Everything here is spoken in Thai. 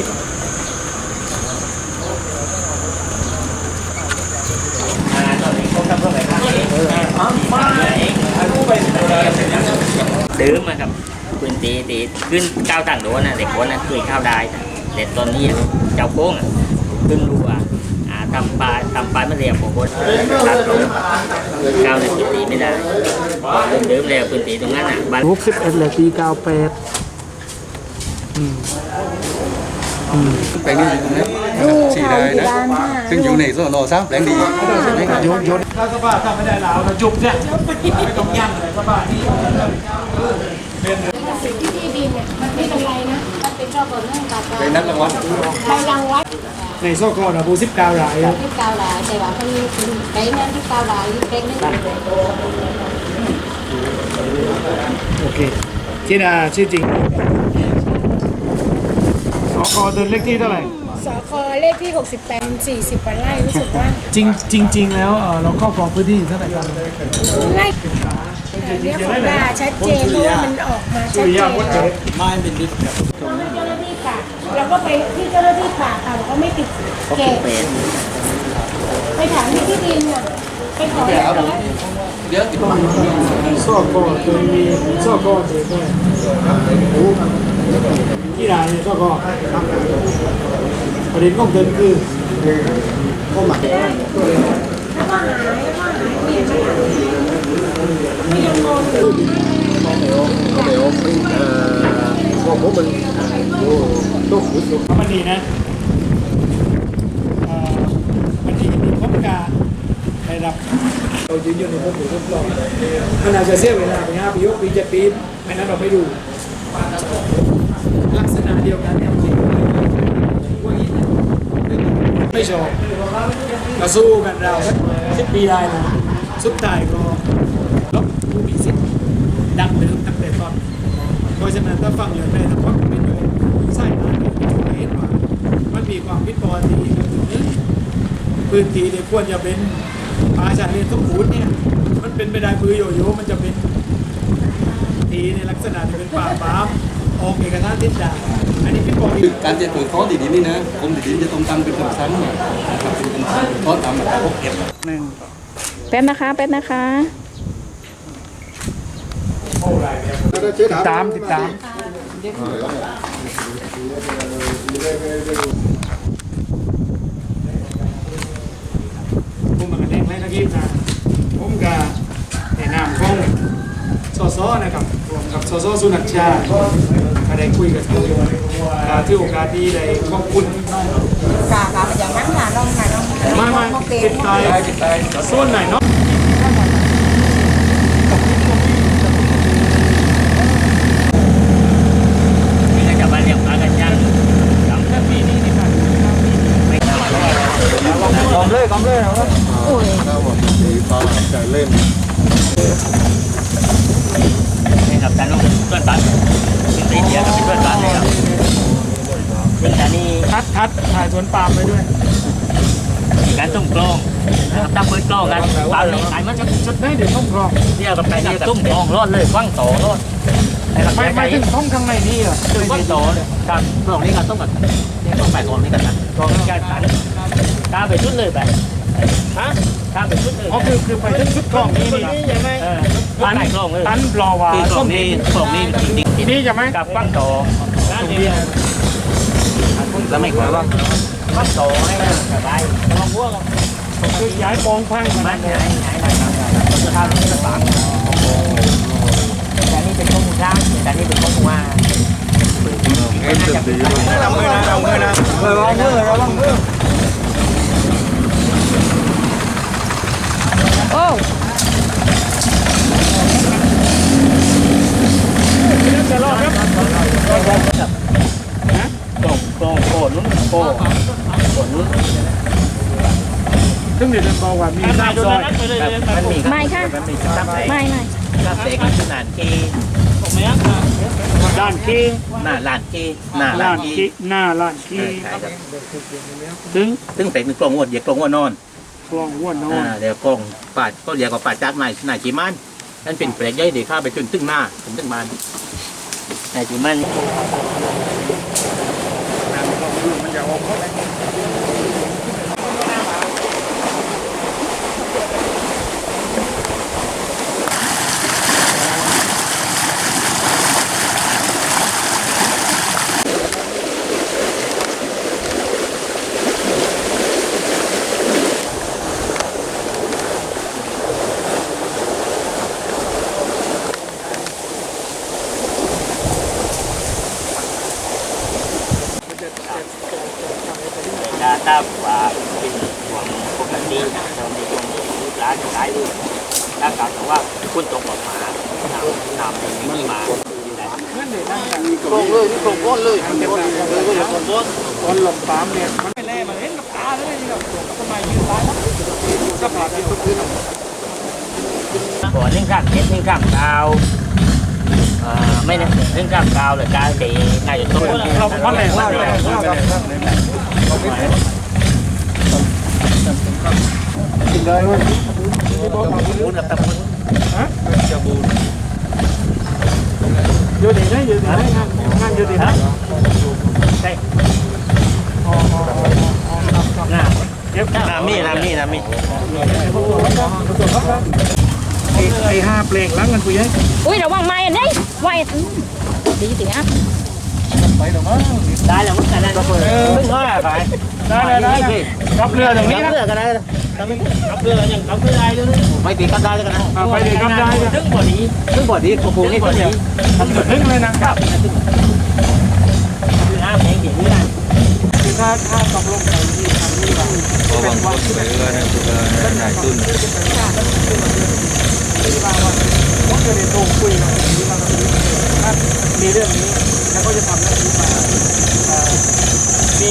สิบเดิมอะครับพื้นที่ที่ขึ้นก้าวต่างโดนนะเด็กคนนะเคยเข้าวได้นะแต่ตอนนี้เจ้าโค้งขึ้นรัวอ่าทำปลายทำปลายมาเรียบของคนตัดก้าวในพื้นที่ไม่ได้เดิมๆแล้วพื้นที่ตรงนั้นอะบ้านหกสิบเอ็ดเลยปีเก้าแปด อืมอืมแปลงนี้อยู่ตรงนี้สี่ได้นะซึ่งอยู่ในสนสามแปลงดีใช่ไหมครับโยนโยนถ้าสภาพทำไม่ได้แล้วนะจุบเนี่ยไม่ต้องยั่งเลยสภาพที่สิ่งที่ที่ดินเนี่ยมันไม่เป็นไรนะมันเป็นรอบเรื่องกับเป็นนักรางวัลใบรางวัลในโซโก้นะบูสิบเก้ารายครับที่เกาหลาแต่ว่าเขามีคุณไปนั่นที่เกาหลาที่เป็นนั่นโอเคที่นาชื่อจริง สกเดินเลขที่เท่าไหร่ สคเลขที่ 68 40กว่าไร่รู้สึกว่าจริงจริงๆแล้วเอ่อเราครอบครองพื้นที่เท่าไหร่กันไร่เรียกของดาชัดเจนเพราะว่ามันออกมาชัดเจนไม้เป็นดิบต้องให้เจ้าหน้าที่ป่าเราก็ไปที่เจ้าหน้าที่ป่าเขาเขาไม่ติดเกตไปถามที่ที่ดินอะไปขอเรียบร้อย เยอะสกเคยมีสกเจ๊แค่ ที่รายเนี่ยสกประเด็นของเดินคือข้อหมายถ้าว่าหายว่าหายเปลี่ยนไปหาไม่ยังงงอยู่ก็เดี๋ยวเอ่อพวกผมมันอยู่ตุกอยู่มันดีนะเอ่อมันดีมีพบการได้รับเรายืนยันในพวกหรือพวกเรามันอาจจะเสียเวลาไปห้าปีหกปีเจ็ดปีไม่นั้นเราไม่ดูลักษณะเดียวกันเนี่ยจริงไม่ชอบก็สู้กันเราสิบปีได้นะสุดท้ายก็ลบผู้มีสิทธิ์ดังเดิมตั้งแต่ต้นเพราะฉะนั้นถ้าฟังอย่างใดถ้าฟังไม่โดนใส่ร้ายก็เห็นว่ามันมีความผิดปกติก็คือพื้นที่ที่ควรจะเป็นป่าชายเลนทุกขุนเนี่ยมันเป็นไปได้พื้นโยโย่มันจะเป็นทีในลักษณะที่เป็นป่าป้าม ออกเอกสารติดด่างอันนี้พี่บอกอีคือกการจะเปิดคอร์สดินนี่นะกรมดินจะต้องตั้งเป็นคำสั่งนะครับเป็นคำสั่งคอร์สตามมาตราพวกเก็บหนึ่งเป็นนะคะเป็นนะคะติดตามติดตามผมมาแรงไรนะกี้นะผมกับในนามของสสนะครับรวมกับสสสุนัขชาติก็ ได้คุยกับที่อ่าที่โอกาสดีได้ขอบคุณกากับอย่างนั้นค่ะน้องค่ะน้องมามาติดตายส่วนไหนเนาะนี่ก็จะมาเรียกมากันยังสองปีนี้นี่ครับไม่ทำกอมเลยกอมเลยครับครับผมมีปลาใจเล่นนี่ ครับการลงเพื่อนบ้านเป็นตีเดียวกับเป็นเพื่อนบ้านเลยครับเป็นการนี่ทัดทัดถ่ายสวนปาล์มไปด้วยมีการต้มกล้องนะครับตั้งเปิดกล้องกันปาล์มนี่ขายมันจะชุดได้เดี๋ยวต้องกรองเดียวกับไปนี่ต้มกล้องรอดเลยกว้างโตรอดไอ้กับไปไปไปไปถึงท้องข้างในนี่เหรอคือกว้างโตครับกล้องนี้ก็ต้มกับเนี่ยต้องไปกล้องนี้กันนะกล้องนี้การตันตาไปชุดเลยไป ฮะตาไปชุดเลยอ๋อคือคือไปถึงชุดกล้องนี่นี่เออตันกล้องเลยตันรอวาคือกล้ส้องมนี้กล้องนี้จริงนี่ใช่ไหมๆกับกว้างโตนั่นเองแล้วไม่กว่าว่ากว้างโตให้มันสบายลองวัวกับคือย้ายปองพังบ้านไหนไหนไหนจะทำเป็นสามแต่นี่เป็นข้อมูลร่างแต่นี่เป็นข้อมูลว่าเอ็นจะดีมากเอามือนะเอามือนะระวังมือระวังมือ โอ้จะรอดครับกล่องกล่องโกดนู้นโกดโกดนู้นซึ่งเดี๋ยวจะบอกว่ามีน้าซอยมันมีไม่ค่ะมันมีตับเล็กไม่ไม่ตับเล็กขนาดกีด้านขี้หน้าลานกีหน้าลาล้านคีหน้าล้านขี้ใช่ครับถึงซึ่งเป็นกลองวัวเดียกลองวัวนอน กล้องหัวนออ่านเดี๋ยวกล่องปาดก็เรียกว่าปาดจากนายนายจีมันนั่นเป็นแปลกย่อยเดี๋ยวข้าไปถึงตึ้งหน้าถึงตึ้งมันนายจีมันเมันจะออกหมดเล ยแต่ถ้าว่าเป็นห่วงปกตินะเราในช่วงนี้ลูกหลานหลายลูกถ้ากล่าวถึงว่าคุณตรงออกมานำนำเป็นมีมาอยู่ไหนเพื่อนเลยนั่งกันโคงเลยนี่โคงก้นเลยโครงก้อนเลยก็จะโคงก้นตอนหลงปามเนี่ยมันไม่แล่มันเห็นกับตาเลยนี่แบบตัวกับต้นไมยืนตายแล้วสภาพเดียวกันก่อนนึ่งข้ามเจ็ดนึ่งข้ามดาว ไม่นะนึ่งข้ามดาวเลยกลายเป็นนายกต้นเราเพราะแรงมากเลยกินได้ไหมบูนกับตะบุนจะบูนอยู่ดีนะอยู่ดีนะงานงอยู่ดีนะใช่น้ำเดี๋ยวน้ำมีน้ำมีน้ำมีไอ้ไอ้ห้าเปลงล้างกันปุ้ยยัยอุ้ยระวังไม้อันนี้ไว้อืม ดีสิฮะไปหรอมั้งได้แล้วมึงกันนั่นก็เปิดเพิ่งน้อยไปได้ได้ได้กับเรืออย่างนี้นะเรือก็ได้กับเรืออย่างกับเรือได้ด้วยไม่ตีกันได้กันนะไปดีกับได้ถึงบ่อนี้ถึงบ่อนี้ของผมนี่บ่อนี้ทำถึงเลยนะครับคือห้าเพลงอย่างนี้นะคือถ้าถ้าตกลงไปที่ทางนี้ว่าพอบางคนไปเรือนะคือหลายตุ้น ผมจะได้โทรคุยกับนี้มาตรงนี้ถ้ามีเรื่องนี้แล้วก็จะทำเรื่องนี้มามี